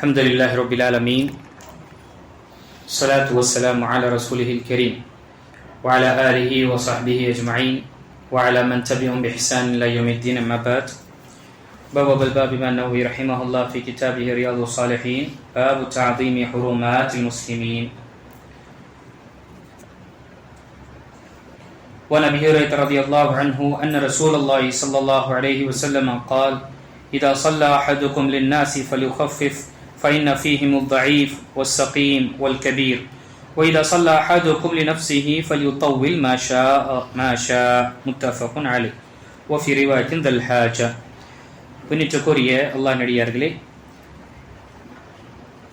الحمد لله رب العالمين الصلاة والسلام على رسوله الكريم وعلى آله وصحبه أجمعين وعلى من تبعهم بإحسان إلى يوم الدين أما بعد باب الباب ما النووي رحمه الله في كتابه رياض الصالحين باب تعظيم حرمات المسلمين وعن ابي هريره رضي الله عنه ان رسول الله صلى الله عليه وسلم قال اذا صلى احدكم للناس فليخفف فان فيهم الضعيف والسقيم والكبير واذا صلى احدكم لنفسه فليطول ما شاء ما شاء متفق عليه وفي روايه ذا الحاجه பின்னிட்டுக்குரிய அல்லாஹ் நடிகார்களே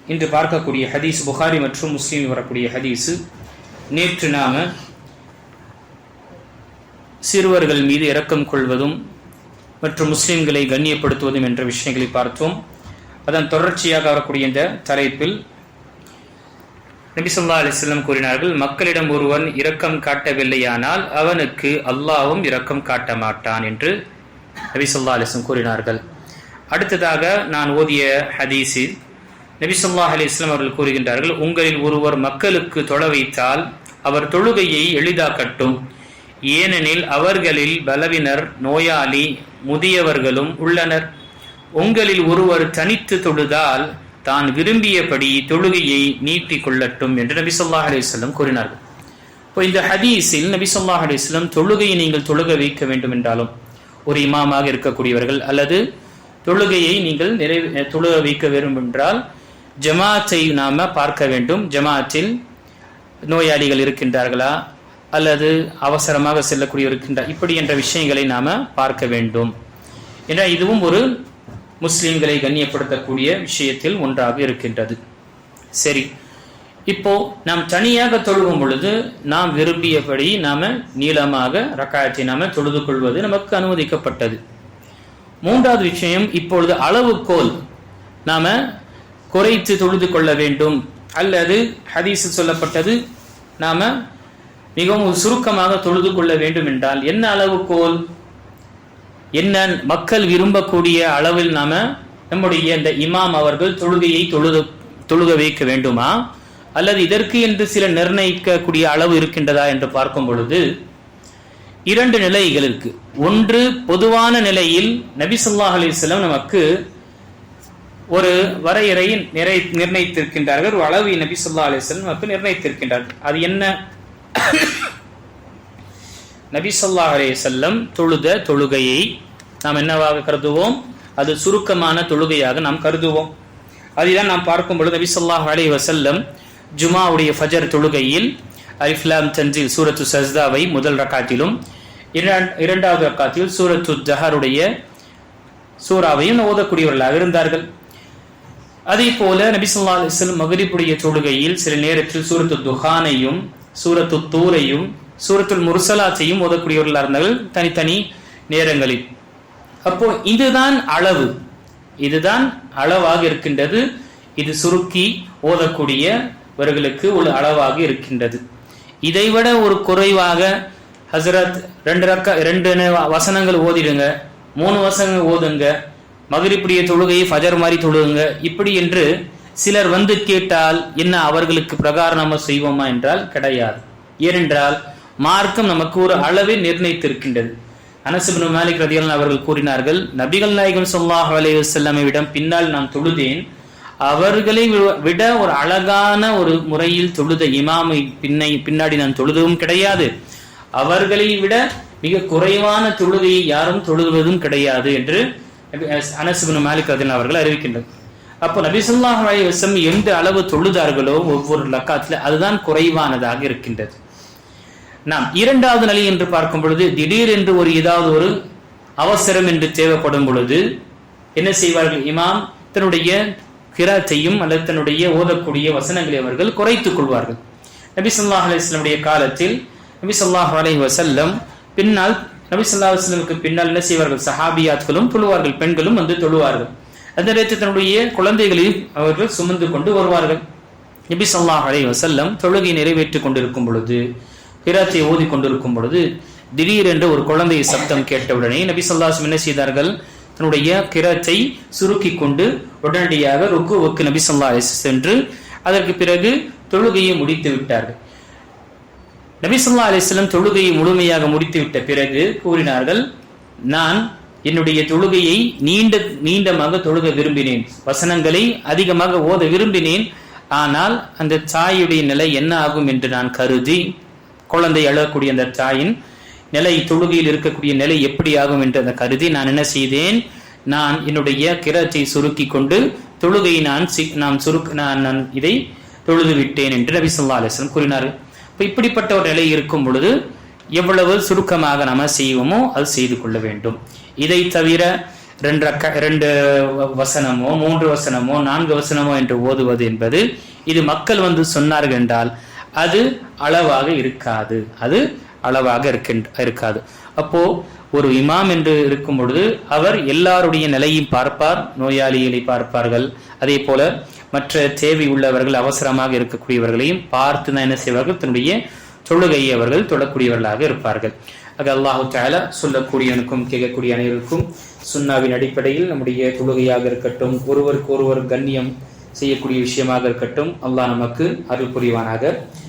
இன்று பார்க்கக்கூடிய ஹதீஸ் புகாரி மற்றும் முஸ்லீம் வரக்கூடிய ஹதீஸு நேற்று நாம சிறுவர்கள் மீது இரக்கம் கொள்வதும் மற்றும் முஸ்லிம்களை கண்ணியப்படுத்துவதும் என்ற விஷயங்களை பார்த்தோம் அதன் தொடர்ச்சியாக வரக்கூடிய இந்த தலைப்பில் நபிசல்லா அலிஸ்லம் கூறினார்கள் மக்களிடம் ஒருவன் இரக்கம் காட்டவில்லையானால் அவனுக்கு அல்லாவும் இரக்கம் காட்ட மாட்டான் என்று நபிசல்லா அலிஸ்லம் கூறினார்கள். அடுத்ததாக நான் ஓதிய ஹதீஸில் நபிசல்லா அலிஸ்லாம் அவர்கள் கூறுகின்றார்கள் உங்களில் ஒருவர் மக்களுக்கு தொழ வைத்தால் அவர் தொழுகையை எளிதாக்கட்டும். ஏனெனில் அவர்களில் பலவினர் நோயாளி முதியவர்களும் உள்ளனர். உங்களில் ஒருவர் தனித்து தொழுதால் தான் விரும்பியபடி தொழுகையை நீட்டிக் கொள்ளட்டும் என்று நபி சொல்லாஹ் அலிஸ்லம் கூறினார்கள். இப்போ இந்த ஹதீஸில் நபி சொல்லாஹ் அலிஸ்லம் தொழுகையை நீங்கள் தொழுக வைக்க வேண்டும் என்றாலும் ஒரு இமாமாக இருக்கக்கூடியவர்கள் அல்லது தொழுகையை நீங்கள் நிறைவே தொழுக வைக்க வேண்டும் என்றால் ஜமாத்தை நாம பார்க்க வேண்டும். ஜமாத்தில் நோயாளிகள் இருக்கின்றார்களா? அல்லது அவசரமாக செல்லக்கூடிய இருக்கின்ற? இப்படி என்ற விஷயங்களை நாம பார்க்க வேண்டும். என்ற இதுவும் ஒரு முஸ்லீம்களை கண்ணியப்படுத்தக்கூடிய விஷயத்தில் ஒன்றாக இருக்கின்றது. சரி இப்போ நாம் தனியாக தொழுகும் பொழுது நாம் விரும்பியபடி நாம நீளமாக ரக்காயத்தை நாம தொழுது கொள்வது நமக்கு அனுமதிக்கப்பட்டது. மூன்றாவது விஷயம் இப்பொழுது அளவுகோல் நாம குறைத்து தொழுது கொள்ள வேண்டும். அல்லது ஹதீஸ் சொல்லப்பட்டது நாம மிகவும் சுருக்கமாக தொழுது கொள்ள வேண்டும் என்றால் என்ன அளவுகோல்? என்ன மக்கள் விரும்பக்கூடிய அளவில் நாம நம்முடைய இந்த இமாம் அவர்கள் தொழுகையை தொழுது தொழுக வைக்க வேண்டுமா? அல்லது இதற்கு என்று சில நிர்ணயிக்கக்கூடிய அளவு இருக்கின்றதா என்று பார்க்கும் பொழுது இரண்டு நிலைகள் இருக்கு. ஒன்று பொதுவான நிலையில் நபி சொல்லாஹ் அலிஸ்லாம் நமக்கு ஒரு வரையறை நிறை நிர்ணயித்திருக்கின்றார்கள் ஒரு அளவை நபி சொல்லா அலிஸ்லாம் நமக்கு நிர்ணயித்திருக்கின்றார்கள். அது என்ன? நபி சொல்லா அலே செல்லம் தொழுத தொழுகையை நாம் என்னவாக கருதுவோம்? அது சுருக்கமான தொழுகையாக நாம் கருதுவோம். அதுதான் நாம் பார்க்கும் பொழுது நபி சொல்லாஹ் அலே வசல்லம் ஜுமாவுடைய ஃபஜர் தொழுகையில் அலிஃப்லாம் தன்ஜில் சூரத்து சஸ்தாவை முதல் ரக்காத்திலும் இரண்டாவது ரக்காத்தில் சூரத்து ஜஹருடைய சூறாவையும் ஓதக்கூடியவர்களாக இருந்தார்கள். அதே போல நபிசுல்லா அலிஸ்லம் மகரிப்புடைய தொழுகையில் சில நேரத்தில் சூரத்து துஹானையும் சூரத்து தூரையும் சூரத்துல் முர்சலாத்தையும் ஓதக்கூடியவர்களாக இருந்தார்கள் தனித்தனி நேரங்களில். அப்போ இதுதான் அளவு. இதுதான் அளவாக இருக்கின்றது. இது சுருக்கி ஓதக்கூடியவர்களுக்கு ஒரு அளவாக இருக்கின்றது. இதைவிட ஒரு குறைவாக ஹசரத் ரெண்டு ரக்க ரெண்டு வசனங்கள் ஓதிடுங்க. மூணு வசனங்கள் ஓதுங்க. மகிழ்ப்புடைய தொழுகையை ஃபஜர் மாதிரி தொழுகுங்க இப்படி என்று சிலர் வந்து கேட்டால் என்ன அவர்களுக்கு பிரகாரம் நம்ம செய்வோமா என்றால் கிடையாது. ஏனென்றால் மார்க்கம் நமக்கு ஒரு அளவை நிர்ணயித்திருக்கின்றது. அனசுபின் மாலிக் ரதியல் அவர்கள் கூறினார்கள் நபிகள் நாயகம் சொல்லாஹ் அலையுசல்லமை விடம் பின்னால் நான் தொழுதேன். அவர்களை விட ஒரு அழகான ஒரு முறையில் தொழுத இமாமை பின்னை பின்னாடி நான் தொழுதவும் கிடையாது. அவர்களை விட மிக குறைவான தொழுகையை யாரும் தொழுதுவதும் கிடையாது என்று அனசுபின் மாலிக் ரதியல் அவர்கள் அறிவிக்கின்றனர் அப்போ நபிசுல்லாஹ் அலைவசம் எந்த அளவு தொழுதார்களோ ஒவ்வொரு லக்காத்துல அதுதான் குறைவானதாக இருக்கின்றது. நாம் இரண்டாவது நிலை என்று பார்க்கும் பொழுது திடீர் என்று ஒரு ஏதாவது ஒரு அவசரம் என்று தேவைப்படும் பொழுது என்ன செய்வார்கள்? இமாம் தன்னுடைய கிராத்தையும் அல்லது தன்னுடைய ஓதக்கூடிய வசனங்களை அவர்கள் குறைத்துக் கொள்வார்கள். நபி சொல்லாஹ் அலிஸ்லமுடைய காலத்தில் நபி சொல்லாஹ் அலை வசல்லம் பின்னால் நபி சொல்லா வஸ்லமுக்கு பின்னால் என்ன செய்வார்கள்? சஹாபியாத்களும் தொழுவார்கள் பெண்களும் வந்து தொழுவார்கள். அந்த நேரத்தில் தன்னுடைய குழந்தைகளையும் அவர்கள் சுமந்து கொண்டு வருவார்கள். நபி சொல்லாஹ் அலை வசல்லம் தொழுகை நிறைவேற்றிக் கொண்டிருக்கும் பொழுது கிராத்தை ஓதி கொண்டிருக்கும் பொழுது திடீரென்று ஒரு குழந்தை சப்தம் கேட்டவுடனே நபி சொல்லாசம் என்ன செய்தார்கள்? தன்னுடைய கிரத்தை சுருக்கி கொண்டு உடனடியாக ருக்குவுக்கு நபி சொல்லா சென்று அதற்கு பிறகு தொழுகையை முடித்து விட்டார்கள். நபி சொல்லா அலிஸ்லம் தொழுகையை முழுமையாக முடித்துவிட்ட பிறகு கூறினார்கள் நான் என்னுடைய தொழுகையை நீண்ட நீண்டமாக தொழுக விரும்பினேன். வசனங்களை அதிகமாக ஓத விரும்பினேன். ஆனால் அந்த தாயுடைய நிலை என்ன ஆகும் என்று நான் கருதி குழந்தை அழக்கூடிய அந்த தாயின் நிலை தொழுகையில் இருக்கக்கூடிய நிலை எப்படி ஆகும் என்று அந்த கருதி நான் என்ன செய்தேன்? நான் என்னுடைய கிரத்தை சுருக்கி கொண்டு தொழுகையை நான் நான் சுருக் நான் நான் இதை தொழுது விட்டேன் என்று நபி சொல்லா அலிஸ்லம் கூறினார்கள். இப்போ இப்படிப்பட்ட ஒரு நிலை இருக்கும் பொழுது எவ்வளவு சுருக்கமாக நாம செய்வோமோ அது செய்து கொள்ள வேண்டும். இதை தவிர ரெண்டு ரெண்டு வசனமோ மூன்று வசனமோ நான்கு வசனமோ என்று ஓதுவது என்பது இது மக்கள் வந்து சொன்னார்கள் என்றால் அது அளவாக இருக்காது. அது அளவாக இருக்கின்ற இருக்காது. அப்போ ஒரு இமாம் என்று இருக்கும் பொழுது அவர் எல்லாருடைய நிலையும் பார்ப்பார் நோயாளிகளை பார்ப்பார்கள். அதே போல மற்ற தேவை உள்ளவர்கள் அவசரமாக இருக்கக்கூடியவர்களையும் பார்த்து தான் என்ன செய்வார்கள்? தன்னுடைய தொழுகையை அவர்கள் தொடக்கூடியவர்களாக இருப்பார்கள். ஆக அல்லாஹு தால சொல்லக்கூடியவனுக்கும் கேட்கக்கூடிய அனைவருக்கும் சுன்னாவின் அடிப்படையில் நம்முடைய தொழுகையாக இருக்கட்டும் ஒருவருக்கு ஒருவர் கண்ணியம் செய்யக்கூடிய விஷயமாக இருக்கட்டும் அல்லாஹ் நமக்கு அருள் புரிவானாக.